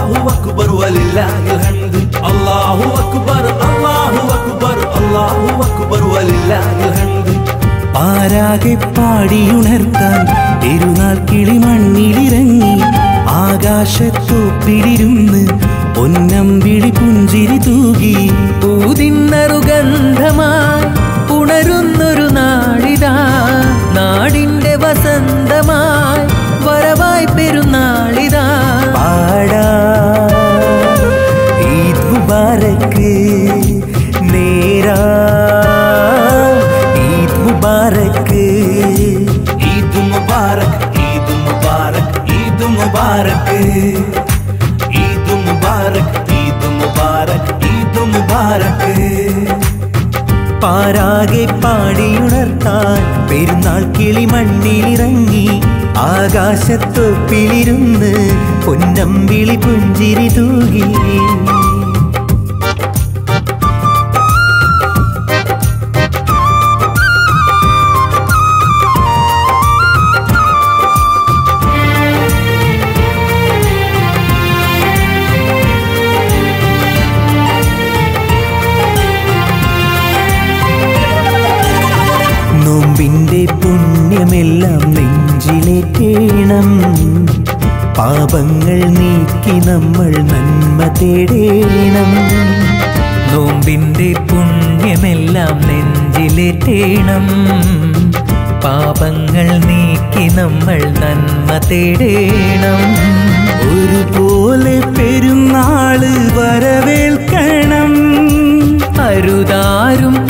അല്ലാഹു അക്ബർ വലില്ലാഹിൽ ഹംദ്. അല്ലാഹു അക്ബർ അല്ലാഹു അക്ബർ അല്ലാഹു അക്ബർ വലില്ലാഹിൽ ഹംദ്. ആരാകെ പാടിയുണർത്താൻ തിരുനാൾ കിളി മണ്ണിലിറങ്ങി ആകാശത്തോപ്പിലിരുന്ന് പൊന്നമ്പിളി പുഞ്ചിരി തൂകി. ഊതിന്നറുഗന്ധമായി ഉണരുന്നൊരു നാളിതാ. നാടിന്റെ വസന്തമായി ഈദ് മുബാരക് ഈദ് മുബാരക് ഈദ് മുബാരക് പാരാകെ പാടിയുണർത്താൻ പെരുന്നാൾ കിളി മണ്ണിലിറങ്ങി ആകാശത്തൊപ്പിലിരുന്ന് പൊന്നമ്പിളി പുഞ്ചിരി തൂകി. നോമ്പിന്റെ പുണ്യമെല്ലാം നെഞ്ചിലേറ്റേണം പാപങ്ങൾ നീക്കി നമ്മൾ നന്മ തേടേണം. നോമ്പിന്റെ പുണ്യമെല്ലാം നെഞ്ചിലേറ്റേണം പാപങ്ങൾ നീക്കി നമ്മൾ നന്മ തേടേണം. ഒരുപോലെ പെരുന്നാൾ വരവേൽക്കണം. അരുതാരും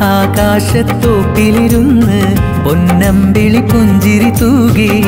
ആകാശത്തോപ്പിലിരുന്ന് പൊന്നമ്പിളി പുഞ്ചിരി തൂകി.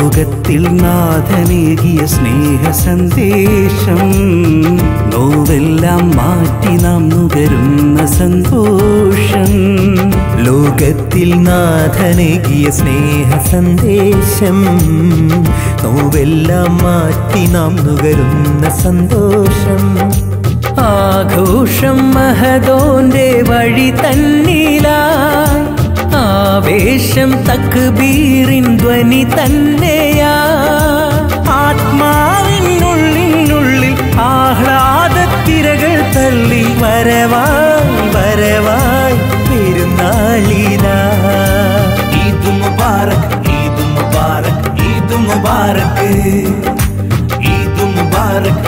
ലോകത്തിൽ നാഥനേകിയ സ്നേഹ സന്ദേശം നോവെല്ലാം മാറ്റി നാം നുകരുന്ന സന്തോഷം. ലോകത്തിൽ നാഥനേകിയ സ്നേഹ സന്ദേശം നോവെല്ലാം മാറ്റി നാം നുകരുന്ന സന്തോഷം. ആഘോഷം മഹദോന്റെ വഴി തന്നിലായി ആവേശം തക്ബീറിൻ ധ്വനി തന്നെയാ. ആത്മാവിനുള്ളിനുള്ളിൽ ആഹ്ലാദത്തിരകൾ തള്ളി വരവായി വരവായി പെരുന്നാളിതാ ഈദ് മുബാറക് ഈദ് മുബാറക് ഈദ് മുബാറക് ഈദ് മുബാരക്